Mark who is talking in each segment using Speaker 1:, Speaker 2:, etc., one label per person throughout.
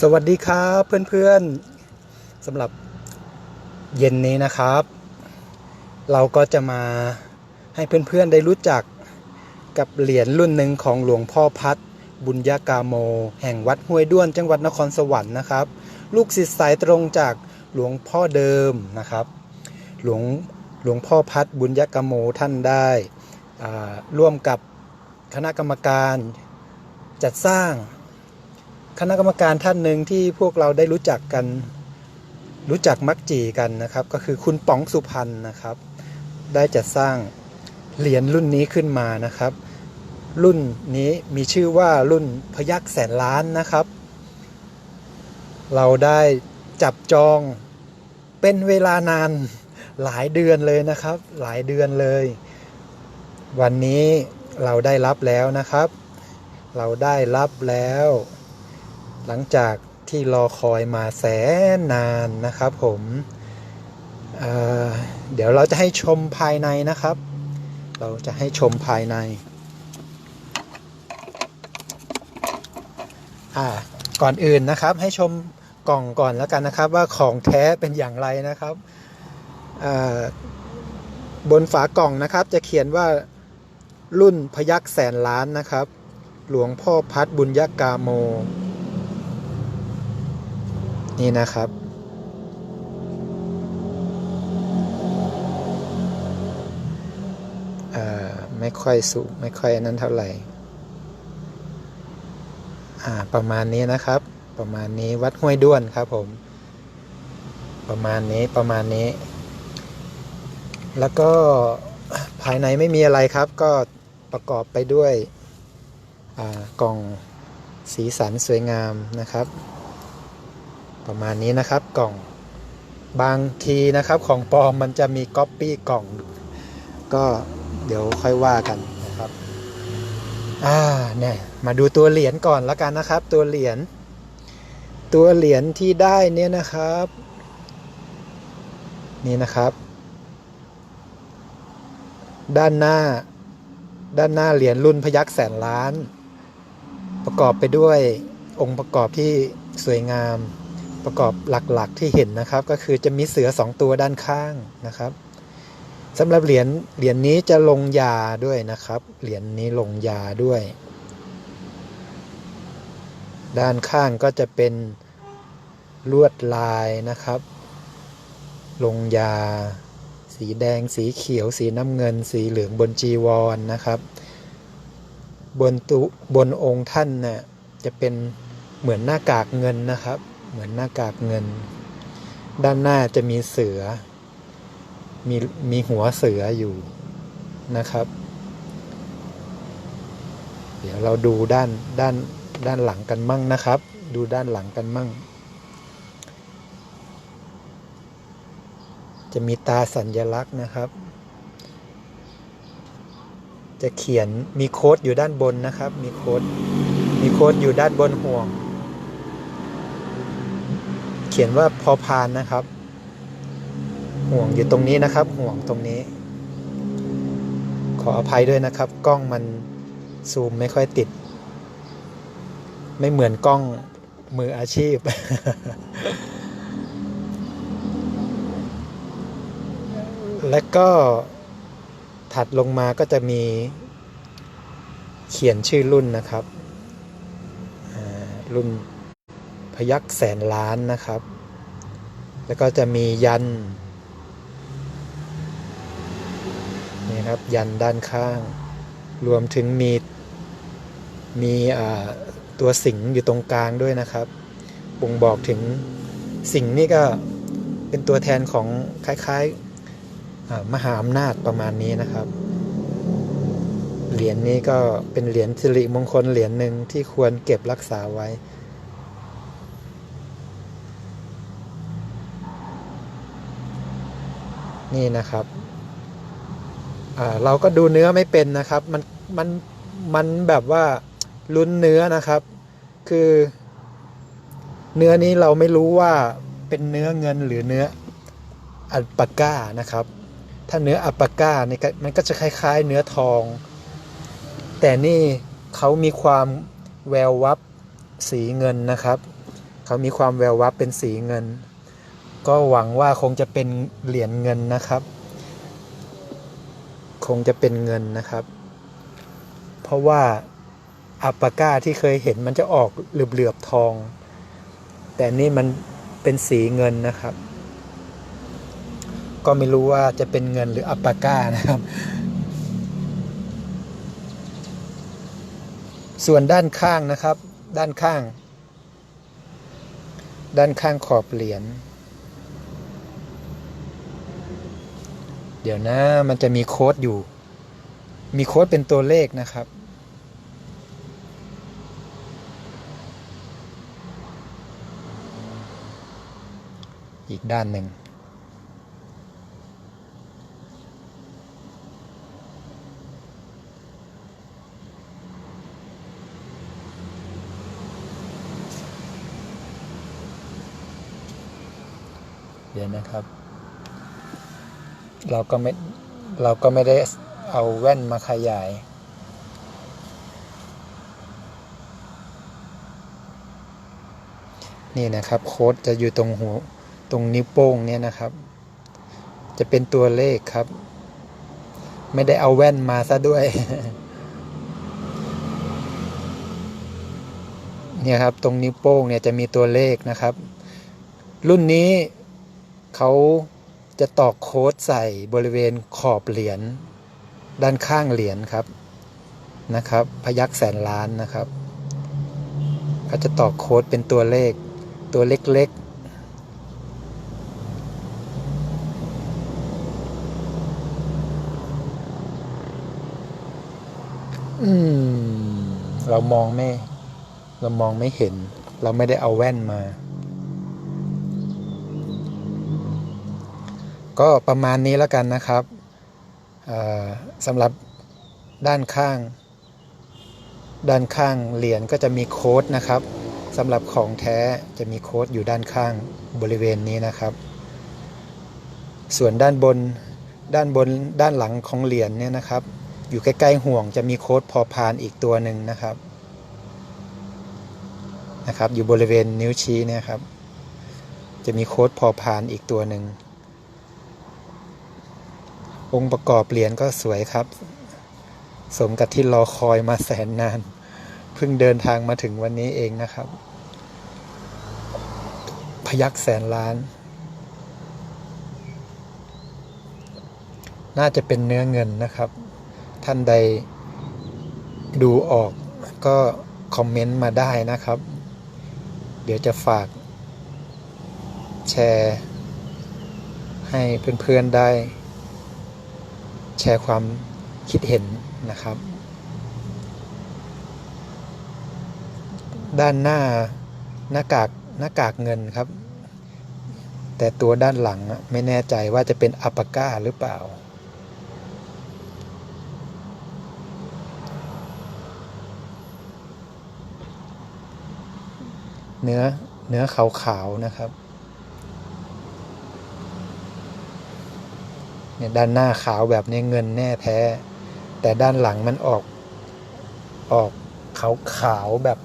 Speaker 1: สวัสดีครับเพื่อนๆสำหรับเย็นนี้นะครับ เราก็จะมาให้เพื่อนๆได้รู้จักกับเหรียญรุ่นหนึ่งของหลวงพ่อพัดบุญญากาโม แห่งวัดห้วยด้วนจังหวัดนครสวรรค์นะครับ ลูกศิษย์สายตรงจากหลวงพ่อเดิมนะครับ หลวงหลวงพ่อพัดบุญญากาโมท่านได้ร่วมกับคณะกรรมการจัดสร้าง คณะกรรมการท่านหนึ่งที่พวกเราได้รู้จักกัน รู้จักมักจีกันนะครับ ก็คือคุณป๋องสุพรรณนะครับ ได้จัดสร้างเหรียญรุ่นนี้ขึ้นมานะครับ รุ่นนี้มีชื่อว่ารุ่นพยักแสนล้านนะครับ เราได้จับจองเป็นเวลานานหลายเดือนเลยนะครับ หลายเดือนเลย วันนี้เราได้รับแล้วนะครับ เราได้รับแล้ว หลังจากที่รอคอยมาแสนนานนะครับผมเเดี๋ยวเราจะให้ชมภายในนะครับ เราจะให้ชมภายในอ่าก่อนอื่นนะครับ ให้ชมกล่องก่อนแล้วกันนะครับ ว่าของแท้เป็นอย่างไรนะครับอ่าบนฝากล่องนะครับ จะเขียนว่ารุ่นพยักแสนล้านนะครับ หลวงพ่อพัดบุญยกาโม นี่นะครับอ่อไม่ค่อยสูงไม่ค่อยอนั้นเท่าไหร่ อ่า ประมาณนี้นะครับ ประมาณนี้วัดห้วยด้วนครับผม ประมาณนี้ประมาณนี้ แล้วก็ภายในไม่มีอะไรครับ ก็ประกอบไปด้วยอ่ากล่องสีสันสวยงามนะครับ ประมาณนี้นะครับกล่องบางทีนะครับของปลอมมันจะมีก๊อปปี้กล่อง ก็เดี๋ยวค่อยว่ากันนะครับอ่าเนี่ยมาดูตัวเหรียญก่อนแล้วกันนะครับ ตัวเหรียญตัวเหรียญที่ได้เนี่ยนะครับ นี่นะครับ ด้านหน้า ด้านหน้าเหรียญรุ่นพยักแสนล้าน ประกอบไปด้วยองค์ประกอบที่สวยงาม ประกอบหลักๆที่เห็นนะครับ ก็คือจะมีเสือสองตัวด้านข้างนะครับสำหรับเหรียญเหรียญนี้จะลงยาด้วยนะครับ เหรียญนี้ลงยาด้วย ด้านข้างก็จะเป็นลวดลายนะครับ ลงยา สีแดงสีเขียว สีน้ำเงิน สีเหลืองบนจีวรนนะครับ บนตุบนองค์ท่านน่ะจะเป็นเหมือนหน้ากากเงินนะครับ เหมือนหน้ากากเงิน ด้านหน้าจะมีเสือ มีมีหัวเสืออยู่นะครับ เดี๋ยวเราดูด้านด้านด้านหลังกันมั่งนะครับ ดูด้านหลังกันมั่ง จะมีตาสัญลักษณ์นะครับ จะเขียนมีโค้ดอยู่ด้านบนนะครับ มีโค้ดมีโค้ดอยู่ด้านบนห่วง เขียนว่าพอพานนะครับ ห่วงอยู่ตรงนี้นะครับ ห่วงตรงนี้ ขออภัยด้วยนะครับ กล้องมันซูมไม่ค่อยติด ไม่เหมือนกล้องมืออาชีพ และก็ถัดลงมาก็จะมีเขียนชื่อรุ่นนะครับรุ่น พยักแสนล้านนะครับ แล้วก็จะมียันนี่ครับยันด้านข้าง รวมถึงมีมีตัวสิงอยู่ตรงกลางด้วยนะครับบ่งบอกถึงสิงนี่ก็เป็นตัวแทนของคล้ายๆมหาอำนาจประมาณนี้นะครับเหรียญนี้ก็เป็นเหรียญสิริมงคลเหรียญหนึ่งที่ควรเก็บรักษาไว้ นี่นะครับเราก็ดูเนื้อไม่เป็นนะครับ มันมันมันแบบว่าลุ้นเนื้อนะครับ คือ เนื้อนี้เราไม่รู้ว่าเป็นเนื้อเงินหรือเนื้ออัลปาก้านะครับ ถ้าเนื้ออัลปาก้านี่ก็มันก็จะคล้าย ๆ เนื้อทอง แต่นี่เขามีความแวววับสีเงินนะครับ เขามีความแวววับเป็นสีเงิน ก็หวังว่าคงจะเป็นเหรียญเงินนะครับ คงจะเป็นเงินนะครับ เพราะว่าอัปปาก้าที่เคยเห็นมันจะออกเหลือบๆทอง แต่นี่มันเป็นสีเงินนะครับ ก็ไม่รู้ว่าจะเป็นเงินหรืออัปปาก้านะครับ ส่วนด้านข้างนะครับ ด้านข้าง ด้านข้างขอบเหรียญ เดี๋ยวนะมันจะมีโค้ดอยู่ มีโค้ดเป็นตัวเลขนะครับ อีกด้านหนึ่ง เดี๋ยวนะครับ เราก็ไม่เราก็ไม่ได้เอาแว่นมาขยาย นี่นะครับโค้ดจะอยู่ตรงหูตรงนิ้วโป้งเนี่ยนะครับ จะเป็นตัวเลขครับ ไม่ได้เอาแว่นมาซะด้วย เนี่ยครับตรงนิ้วโป้งเนี่ยจะมีตัวเลขนะครับ รุ่นนี้เขา จะตอกโค้ดใส่บริเวณขอบเหรียญด้านข้างเหรียญครับนะครับ พยักแสนล้านนะครับเขาจะตอกโค้ดเป็นตัวเลขตัวเล็กๆอืมเรามองไม่ เรามองไม่เห็น เราไม่ได้เอาแว่นมา ก็ประมาณนี้แล้วกันนะครับสำหรับด้านข้าง ด้านข้างเหรียญก็จะมีโค้ดนะครับสำหรับของแท้จะมีโค้ดอยู่ด้านข้างบริเวณนี้นะครับ ส่วนด้านบนด้านบนด้านหลังของเหรียญเนี่ยนะครับ อยู่ใกล้ๆห่วงจะมีโค้ดพอพานอีกตัวหนึ่งนะครับนะครับ อยู่บริเวณนิ้วชี้เนี่ยครับ จะมีโค้ดพอพานอีกตัวหนึ่ง องค์ประกอบเหรียญก็สวยครับ สมกับที่รอคอยมาแสนนาน เพิ่งเดินทางมาถึงวันนี้เองนะครับ พยักแสนล้าน น่าจะเป็นเนื้อเงินนะครับ ท่านใดดูออกก็คอมเมนต์มาได้นะครับ เดี๋ยวจะฝาก แชร์ ให้เพื่อนๆได้ ชร์ความคิดเห็นนะครับ ด้านหน้าหน้ากากหน้ากากเงินครับ แต่ตัวด้านหลังไม่แน่ใจว่าจะเป็นอัปปาก้าหรือเปล่า เนื้อเนื้อขาวๆนะครับ เนี่ยด้านหน้าขาวแบบนี้เงินแน่แท้ แต่ด้านหลังมันออก ออกขาวขาวแบบ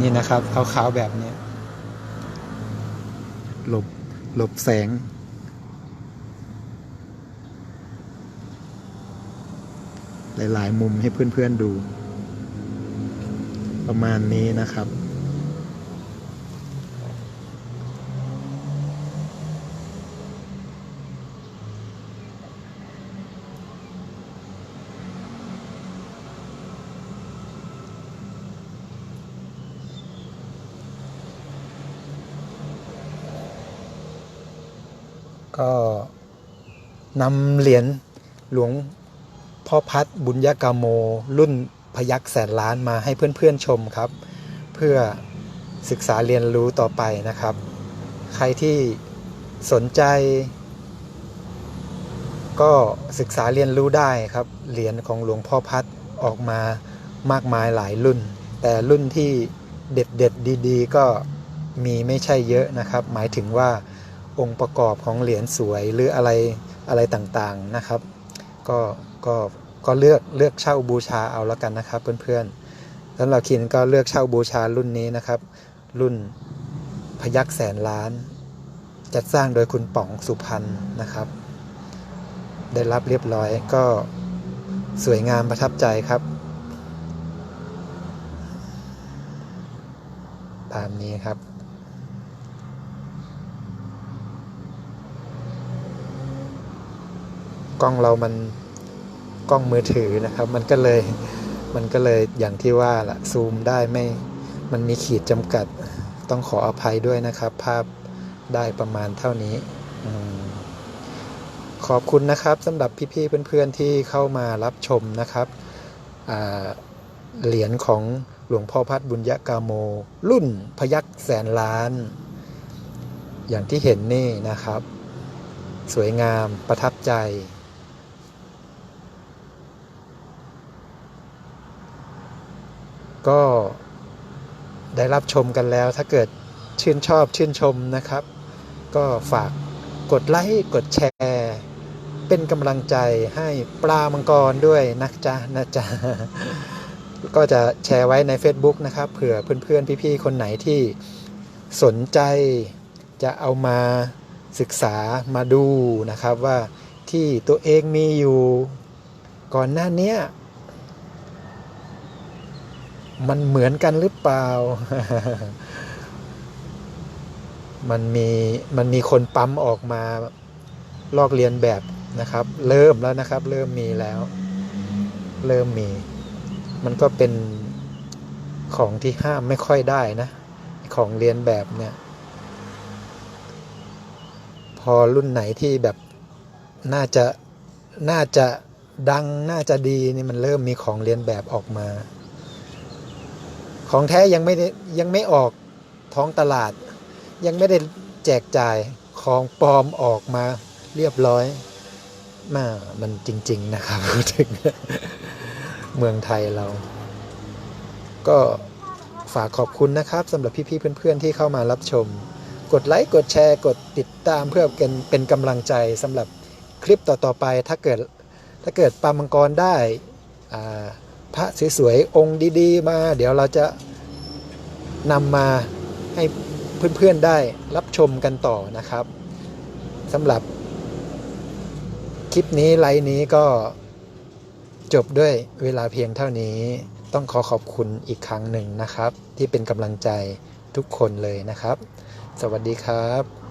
Speaker 1: นี่นะครับขาวขาวแบบนี้หลบหลบแสง หลาย ๆ มุมให้เพื่อน ๆ ดู ประมาณนี้นะครับ ก็นำเหรียญหลวงพ่อพัดบุญญากาโม รุ่นพยักแสนล้านมาให้เพื่อนๆชมครับ เพื่อศึกษาเรียนรู้ต่อไปนะครับ ใครที่สนใจ ก็ศึกษาเรียนรู้ได้ครับ เหรียญของหลวงพ่อพัดออกมามากมายหลายรุ่น แต่รุ่นที่เด็ดๆดี ๆ ก็มีไม่ใช่เยอะนะครับ หมายถึงว่า องค์ประกอบของเหรียญสวยหรืออะไรอะไรต่างๆนะครับ ก็ก็ก็เลือกเลือกเช่าบูชาเอาแล้วกันนะครับ เพื่อนๆสำหรับคินก็เลือกเช่าบูชารุ่นนี้นะครับ รุ่นพยักแสนล้าน จัดสร้างโดยคุณป๋องสุพรรณนะครับ ได้รับเรียบร้อยก็สวยงามประทับใจครับ ตามนี้ครับ กล้องเรามันกล้องมือถือนะครับ มันก็เลยมันก็เลยอย่างที่ว่าละซูมได้ไม่มันมีขีดจำกัดต้องขออภัยด้วยนะครับ ภาพได้ประมาณเท่านี้ขอบคุณนะครับสำหรับพี่ๆเพื่อนๆที่เข้ามารับชมนะครับเหรียญของหลวงพ่อพัดบุญยะกาโม รุ่นพยักแสนล้าน อย่างที่เห็นนี่นะครับ สวยงามประทับใจ ก็ได้รับชมกันแล้ว ถ้าเกิดชื่นชอบชื่นชมนะครับ ก็ฝากกดไลค์กดแชร์ เป็นกำลังใจให้ปลามังกรด้วยนะจ๊ะนะจ๊ะก็จะแชร์ไว้ใน Facebook นะครับเผื่อเพื่อนๆพี่ๆคนไหนที่สนใจจะเอามาศึกษามาดูนะครับว่าที่ตัวเองมีอยู่ ก่อนหน้านี้ มันเหมือนกันหรือเปล่า มันมีมันมีคนปั๊มออกมาลอกเลียนแบบนะครับ เริ่มแล้วนะครับ เริ่มมีแล้ว เริ่มมี มันก็เป็นของที่ห้ามไม่ค่อยได้นะ ของเรียนแบบเนี่ย พอรุ่นไหนที่แบบน่าจะน่าจะดังน่าจะดีนี่มันเริ่มมีของเรียนแบบออกมา ของแท้ยังไม่ได้ยังไม่ออกท้องตลาด ยังไม่ได้แจกจ่ายของปลอมออกมาเรียบร้อยมามันจริง ๆ นะครับพูดถึงเมืองไทยเรา ก็ฝากขอบคุณนะครับสำหรับพี่ ๆ เพื่อน ๆ ที่เข้ามารับชม กดไลค์ กดแชร์ กดติดตามเพื่อเป็นเป็นกำลังใจสำหรับคลิปต่อ ๆ ไปถ้าเกิดถ้าเกิดปามังกรได้อ่า พระสวยๆองค์ดีๆ มา เดี๋ยวเราจะนำมาให้เพื่อนๆได้รับชมกันต่อนะครับสำหรับ คลิปนี้ไลน์นี้ก็จบด้วยเวลาเพียงเท่านี้ ต้องขอขอบคุณอีกครั้งหนึ่งนะครับ ที่เป็นกำลังใจทุกคนเลยนะครับ สวัสดีครับ